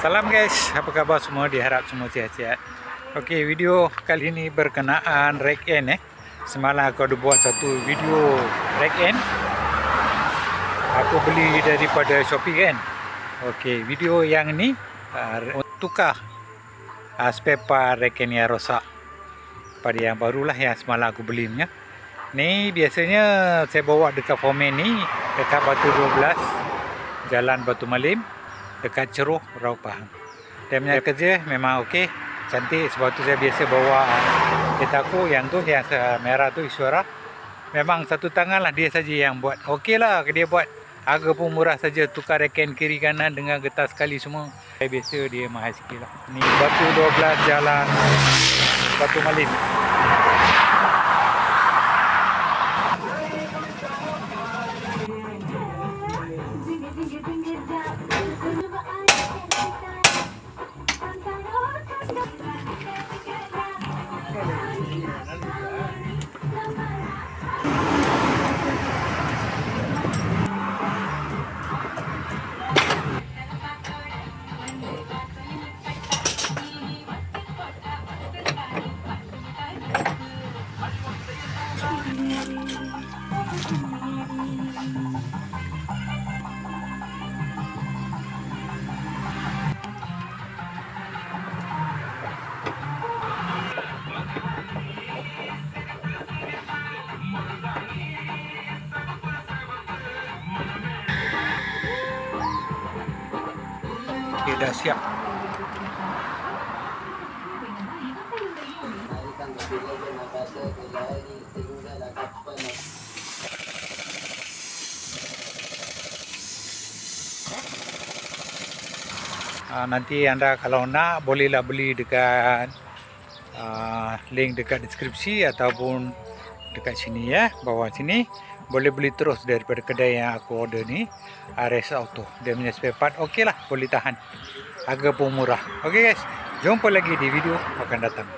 Salam guys, apa khabar semua? Diharap semua sihat-sihat. Okey, video kali ini berkenaan rack end eh. Semalam aku ada buat satu video rack end. Aku beli daripada Shopee kan. Okey, video yang ni uh, tukar uh, spare part rack end yang rosak. Pada yang barulah yang semalam aku beli punya. Ni biasanya saya bawa dekat formen ni dekat Batu 12 Jalan Batu Malim dekat Ceruh Rau Pahang. Dia punya kerja memang okey, cantik sebab tu saya biasa bawa kereta aku yang tu yang se- merah tu Iswara. Memang satu tangan lah dia saja yang buat. Okey lah dia buat harga pun murah saja tukar reken kiri kanan dengan getah sekali semua. Saya biasa dia mahal sikit lah. Ni Batu 12 Jalan Batu Malim. Okey dah siap. Uh, nanti anda kalau nak bolehlah beli dekat uh, link dekat deskripsi ataupun dekat sini ya bawah sini boleh beli terus daripada kedai yang aku order ni. RS Auto. Dia punya spare part okey lah boleh tahan. Harga pun murah. Okey guys. Jumpa lagi di video. Akan datang